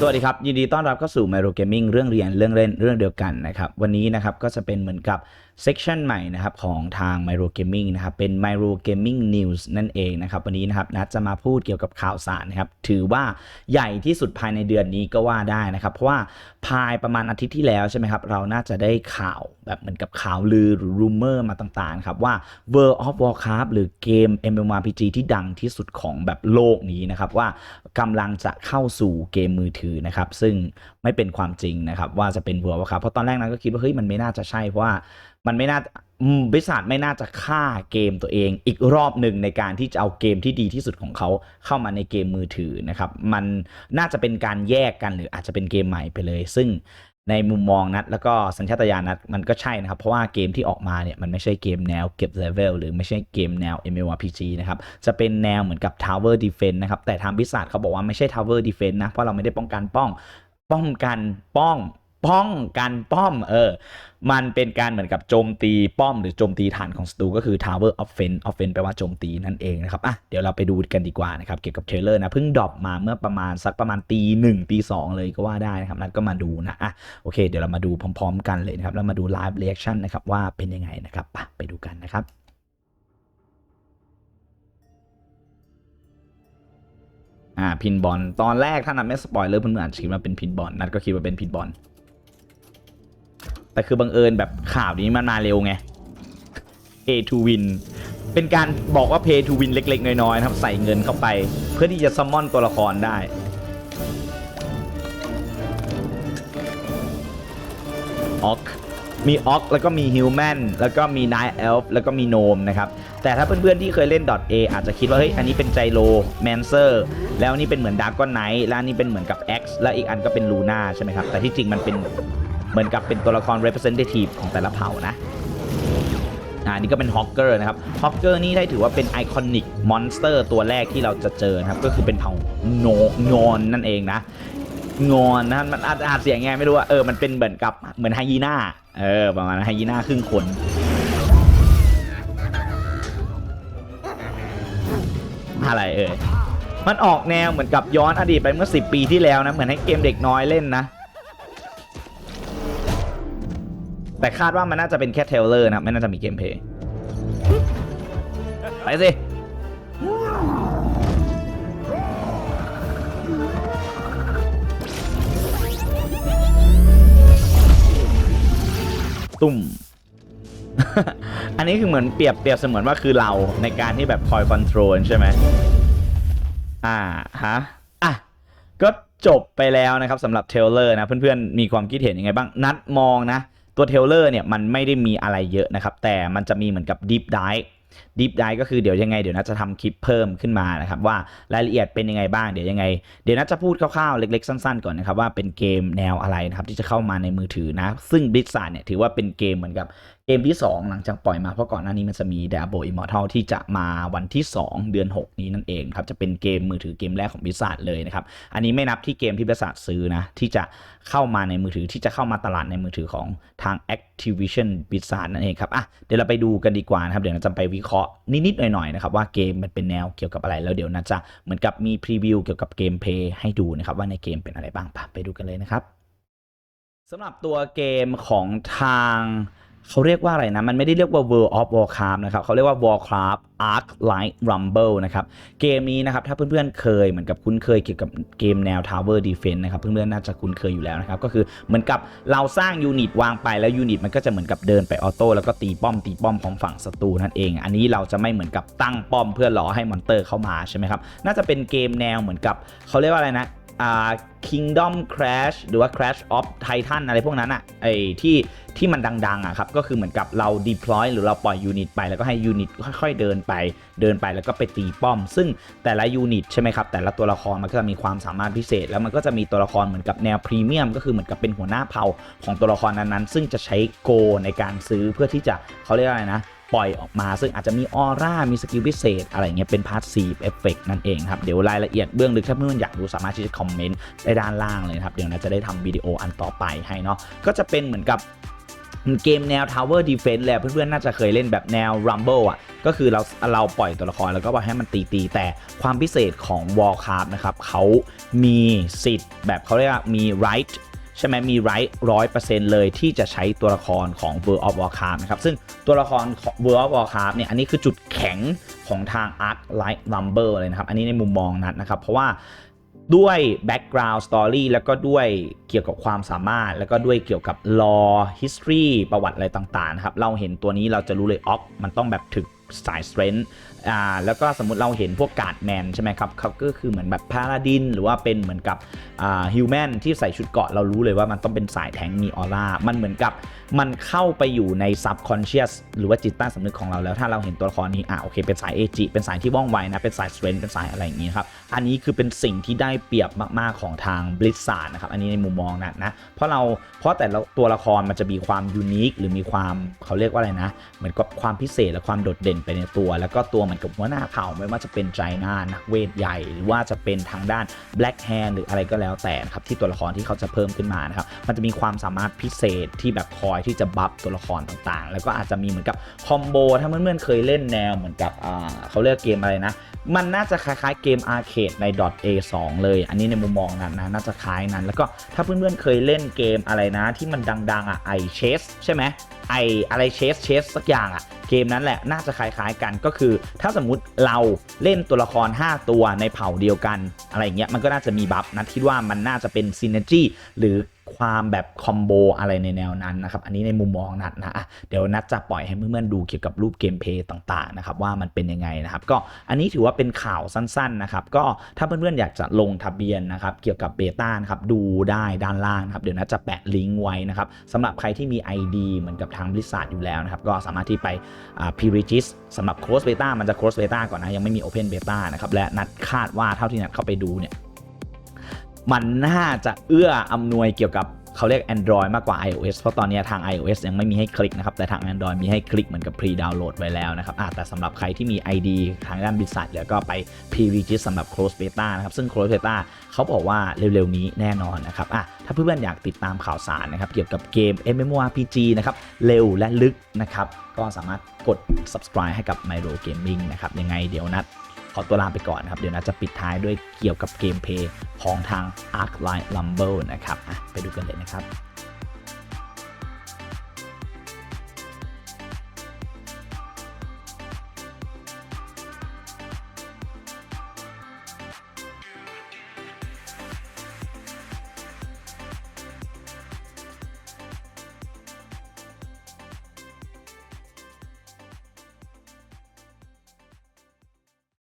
สวัสดีครับ ยินดีต้อนรับเข้าสู่ Myro Gaming เรื่องเรียนเรื่องเล่นเรื่องเดียวกันนะครับ วันนี้นะครับก็จะเป็นเหมือนกับ เซ c ชันใหม่นะครับของทาง Myro Gaming นะครับเป็น Myro Gaming News นั่นเองนะครับวันนี้นะครับนัดจะมาพูดเกี่ยวกับข่าวสารนะครับถือว่าใหญ่ที่สุดภายในเดือนนี้ก็ว่าได้นะครับ เพราะว่าภายประมาณอาทิตย์ที่แล้วใช่ไหมครับเราน่าจะได้ข่าวแบบเหมือนกับข่าวลือหรือ rumor มาต่างๆครับว่า World of Warcraft หรือเกม MMORPG ที่ดังที่สุดของแบบโลกนี้นะครับว่ากำลังจะเข้าสู่เกมมือถือนะครับซึ่งไม่เป็นความจริงนะครับว่าจะเป็น World of Warcraft เพราะตอนแรกนั้นก็คิดว่าเฮ้ยมันไม่น่าจะใช่เพราะว่ามันไม่น่าอืมบริษัทไม่น่าจะฆ่าเกมตัวเอง อีกรอบหนึ่งในการที่จะเอาเกมที่ดีที่สุดของเขาเข้ามาในเกมมือถือนะครับ มันน่าจะเป็นการแยกกันหรืออาจจะเป็นเกมใหม่ไปเลย ซึ่งในมุมมองนัด แล้วก็สัญชาตญาณนัดมันก็ใช่นะครับ เพราะว่าเกมที่ออกมาเนี่ยมันไม่ใช่เกมแนวเก็บเลเวลหรือไม่ใช่เกมแนว MMORPG นะครับ จะเป็นแนวเหมือนกับ Tower Defense นะครับ แต่ทางพิศาจเขาบอกว่าไม่ใช่ Tower Defense นะ เพราะเราไม่ได้ป้องกันป้องป้องกันป้อง ป้องกันป้อมเออมันเป็นการเหมือนกับโจมตีป้อมหรือโจมตีฐานของศัตรูก็คือ Tower Offense Offense แปลว่าโจมตีนั่นเองนะครับอะเดี๋ยวเราไปดูกันดีกว่านะครับ เกี่ยวกับเทรลเลอร์นะ เพิ่งดรอปมาเมื่อประมาณสักประมาณตีหนึ่งตีสองเลยก็ว่าได้นะครับ นัดก็มาดูนะอะโอเค เดี๋ยวเรามาดูพร้อมๆ กันเลยนะครับ แล้วมาดู Live Reaction นะครับว่าเป็นยังไงนะครับไปไปดูกันนะครับอ่าพินบอลตอนแรกถ้านัดไม่สปอยเลอร์เพื่อนๆอาจจะคิดว่าเป็นพินบอลนัดก็คิดว่าเป็นพินบอล แต่คือบังเอิญแบบข่าวนี้มันมาเร็วไง pay to win เป็นการบอกว่า pay to win เล็ก ๆ น้อย ๆ นะครับใส่เงินเข้าไป เพื่อที่จะซัมมอนตัวละครได้ ออกมีออกแล้วก็มีฮิวแมนแล้วก็มีนายเอลฟ์แล้วก็มีโนมนะครับ แต่ถ้าเพื่อนๆที่เคยเล่น .a อาจจะคิดว่า เฮ้ย อันนี้เป็นไจโรแมนเซอร์แล้วนนี้เป็นเหมือนดาร์กอนไนท์แล้วนนี้เป็นเหมือนกับ X แล้วอีกอันก็เป็นลูน่าใช่ไหมครับ แต่ที่จริงมันเป็น เหมือนกับเป็นตัวละคร representative ของแต่ละเผ่านะอ่านี่ก็เป็นฮอกเกอร์นะครับฮอกเกอร์นี่ได้ถือว่าเป็นไอคอนิกมอนสเตอร์ตัวแรกที่เราจะเจอครับ ก็คือเป็นเผ่าโนงอนนั่นเองนะ งอนนะมันอาจอาจเสียงไงไม่รู้ว่าเออมันเป็นเหมือนกับเหมือนไฮยีน่าเออประมาณไฮยีน่าครึ่งคนอะไรเอ่ยมันออกแนวเหมือนกับย้อนอดีตไปเมื่อ 10 ปีที่แล้วนะ เหมือนให้เกมเด็กน้อยเล่นนะ แต่คาดว่ามันน่าจะเป็นแค่เทลเลอร์นะไม่น่าจะมีเกมเพย์ไปสิตุ่ม อันนี้คือเหมือนเปรียบเปรียบเสมือนว่าคือเราในการที่แบบคอยคอนโทรลใช่ไหม อ่าฮะ อะ ก็จบไปแล้วนะครับสำหรับเทลเลอร์นะ เพื่อนๆ มีความคิดเห็นยังไงบ้าง นัดมองนะ ตัวเทเลอร์เนี่ยมันไม่ได้มีอะไรเยอะนะครับ แต่มันจะมีเหมือนกับดิฟได v ์ดีฟไดก็คือเดี๋ยวยังไงเดี๋ยวนัดจะทำคลิปเพิ่มขึ้นมานะครับ ว่ารายละเอียดเป็นยังไงบ้างเดี๋ยวยังไง เดี๋ยวนัดจะพูดคร่าวๆเล็กๆสั้นๆก่อนนะครับว่าเป็นเกมแนวอะไรนะครับที่จะเข้ามาในมือถือนะ ซึ่ง b l i z z a r d เนี่ยถือว่าเป็นเกมเหมือนกับ เกมที่ 2 หลังจากปล่อยมาเพราะก่อนหน้านี้มันจะมี Diablo Immortal ที่จะมาวันที่ 2 เดือน 6 นี้นั่นเองครับจะเป็นเกมมือถือเกมแรกของ b l i z z a r d เลยนะครับอันนี้ไม่นับที่เกมที่ b l i z z a r d ซื้อนะที่จะเข้ามาในมือถือที่จะเข้ามาตลาดในมือถือของทาง Activision Blizzard นั่นเองครับอะเดี๋ยวเราไปดูกันดีกว่านะครับเดี๋ยวเราจะไปวิเคราะห์นิดๆหน่อยๆนะครับว่าเกมมันเป็นแนวเกี่ยวกับอะไรแล้วเดี๋ยวน่าจะเหมือนกับมีพรีวิวเกี่ยวกับเกมเพย์ให้ดูนะครับว่าในเกมเป็นอะไรบ้างไปไปดูกันเลยนะครับสำหรับตัวเกมของทาง เขาเรียกว่าอะไรนะ มันไม่ได้เรียกว่า World of Warcraft นะครับเขาเรียกว่า Warcraft Arc Light Rumble นะครับ เกมนี้นะครับ ถ้าเพื่อนๆเคยเหมือนกับคุ้นเคยเกี่ยวกับเกมแนว Tower Defense นะครับ เพื่อนๆน่าจะคุ้นเคยอยู่แล้วนะครับ ก็คือเหมือนกับเราสร้างยูนิตวางไปแล้วยูนิตมันก็จะเหมือนกับเดินไปออโต้แล้วก็ตีป้อมตีป้อมของฝั่งศัตรูนั่นเอง อันนี้เราจะไม่เหมือนกับตั้งป้อมเพื่อรอให้มอนเตอร์เข้ามาใช่ไหมครับ น่าจะเป็นเกมแนวเหมือนกับเขาเรียกว่าอะไรนะอ่า Kingdom Crash หรือว่า Crash of Titan อะไรพวกนั้นอะไอ้ที่ที่มันดังๆอะครับ ก็คือเหมือนกับเรา deploy หรือเราปล่อยยูนิตไปแล้วก็ให้ยูนิตค่อยๆเดินไป เดินไปแล้วก็ไปตีป้อม ซึ่งแต่ละยูนิตใช่ไหมครับ แต่ละตัวละครมันก็จะมีความสามารถพิเศษ แล้วมันก็จะมีตัวละครเหมือนกับแนวพรีเมียมก็คือเหมือนกับเป็นหัวหน้าเผ่าของตัวละครนั้นๆ ซึ่งจะใช้โกในการซื้อเพื่อที่จะเขาเรียกอะไรนะปล่อยออกมาซึ่งอาจจะมีออร่า มีสกิลพิเศษ อะไรเงี้ยเป็นพาร์ทซีฟเอฟเฟกนั่นเองครับ เดี๋ยวรายละเอียดเบื้องลึกถ้าเพื่อนอยากรู้สามารถที่จะคอมเมนต์ได้ด้านล่างเลยครับ เดี๋ยวนะจะได้ทำวิดีโออันต่อไปให้เนาะก็จะเป็นเหมือนกับเกมแนว Tower Defense แหละเพื่อนๆ น่าจะเคยเล่นแบบแนว Rumble อะ ก็คือเราเราปล่อยตัวละครแล้วก็บอกให้มันตีตีแต่ความพิเศษของ Warcraft นะครับเขามีสิทธิ์แบบเขาเรียกว่ามี right ใช่ไหมมี right ร้อยเปอร์เซ็นต์เลยที่จะใช้ตัวละครของ World of Warcraft นะครับ ซึ่งตัวละครของ World of Warcraft เนี่ย อันนี้คือจุดแข็งของทาง Arc Light Rumble เลยนะครับ อันนี้ในมุมมองนัดนะครับ เพราะว่า ด้วย background story แล้วก็ด้วยเกี่ยวกับความสามารถ แล้วก็ด้วยเกี่ยวกับ law history ประวัติอะไรต่างๆนะครับ เราเห็นตัวนี้เราจะรู้เลยออฟมันต้องแบบถึก สาย strength อ่าแล้วก็สมมติเราเห็นพวกการ์ดแมนใช่ไหมครับเขาก็คือเหมือนแบบพาราดิน หรือว่าเป็นเหมือนกับอ่าฮิวแมนที่ใส่ชุดเกราะเรารู้เลยว่ามันต้องเป็นสายแทงมีออร่ามันเหมือนกับมันเข้าไปอยู่ใน subconscious หรือว่าจิตใต้สำนึกของเราแล้ว ถ้าเราเห็นตัวละครนี้อะโอเค เป็นสายเอจิเป็นสายที่ว่องไวนะ เป็นสาย strength เป็นสายอะไรอย่างนี้ครับอันนี้คือเป็นสิ่งที่ได้เปรียบมาก ๆของทาง Blizzard นะครับอันนี้ในมุมมองนะนะเพราะเราเพราะแต่ละตัวละครมันจะมีความยูนิคหรือมีความเขาเรียกว่าอะไรนะ เหมือนกับความพิเศษและความโดดเด่นไปในตัว แล้วก็ตัวเหมือนกับหัวหน้าเผ่าไม่ว่าจะเป็นใจนานักเวทใหญ่ หรือว่าจะเป็นทางด้าน Black Hand หรืออะไรก็แล้วแต่ครับที่ตัวละครที่เขาจะเพิ่มขึ้นมานะครับมันจะมีความสามารถพิเศษที่แบบคอยที่จะบัฟตัวละครต่างๆ แล้วก็อาจจะมีเหมือนกับคอมโบถ้าเพื่อนๆเคยเล่นแนวเหมือนกับเขาเรียกเกมอะไรนะมันน่าจะคล้ายๆเกมอาร์เคดใน .a2 เลย อันนี้ในมุมมองนั้นนะน่าจะคล้ายนั้น แล้วก็ถ้าเพื่อนๆเคยเล่นเกมอะไรนะที่มันดังๆอะไอเชสใช่ไหม ไออะไรเชสเชสสักอย่างอะเกมนั้นแหละน่าจะคล้ายๆกันก็คือ ถ้าสมมุติเราเล่นตัวละคร 5 ตัวในเผ่าเดียวกัน อะไรอย่างเงี้ยมันก็น่าจะมีบัฟนัดคิดว่ามันน่าจะเป็นซินเนจีหรือ ความแบบคอมโบอะไรในแนวนั้นนะครับ อันนี้ในมุมมองนัดนะเดี๋ยวนัดจะปล่อยให้เพื่อนๆดูเกี่ยวกับรูปเกมเพย์ต่างๆนะครับว่ามันเป็นยังไงนะครับ ก็อันนี้ถือว่าเป็นข่าวสั้นๆนะครับ ก็ถ้าเพื่อนๆอยากจะลงทะเบียนนะครับ เกี่ยวกับเบต้านะครับดูได้ด้านล่างนะครับ เดี๋ยวนัดจะแปะลิงก์ไว้นะครับสำหรับใครที่มี ID เหมือนกับทางบริษัทอยู่แล้วนะครับ ก็สามารถที่ไปพ r e g i s สสำหรับ close beta มันจะ close beta ก่อนนะยังไม่มี open beta นะครับและนัดคาดว่าเท่าที่นัดเข้าไปดูเนี่ย มันน่าจะเอื้ออำนวยเกี่ยวกับเขาเรียก Android มากกว่า iOS เพราะตอนนี้ทาง iOS ยังไม่มีให้คลิกนะครับ แต่ทาง Android มีให้คลิกเหมือนกับ pre download ไว้แล้วนะครับแต่สำหรับใครที่มี ID ทางด้านบริษัทแล้วก็ไป pre register สำหรับ close beta นะครับ ซึ่ง close beta เขาบอกว่าเร็วๆ นี้แน่นอนนะครับอะถ้าเพื่อนๆอยากติดตามข่าวสารนะครับ เกี่ยวกับเกม MMORPG นะครับ เร็วและลึกนะครับ ก็สามารถกด subscribe ให้กับ Myro Gaming นะครับ ยังไงเดี๋ยวนัด ขอตัวลาไปก่อนนะครับ เดี๋ยวนะจะปิดท้ายด้วยเกี่ยวกับเกมเพย์ของทาง Arc Light Rumble นะครับไปดูกันเลยนะครับ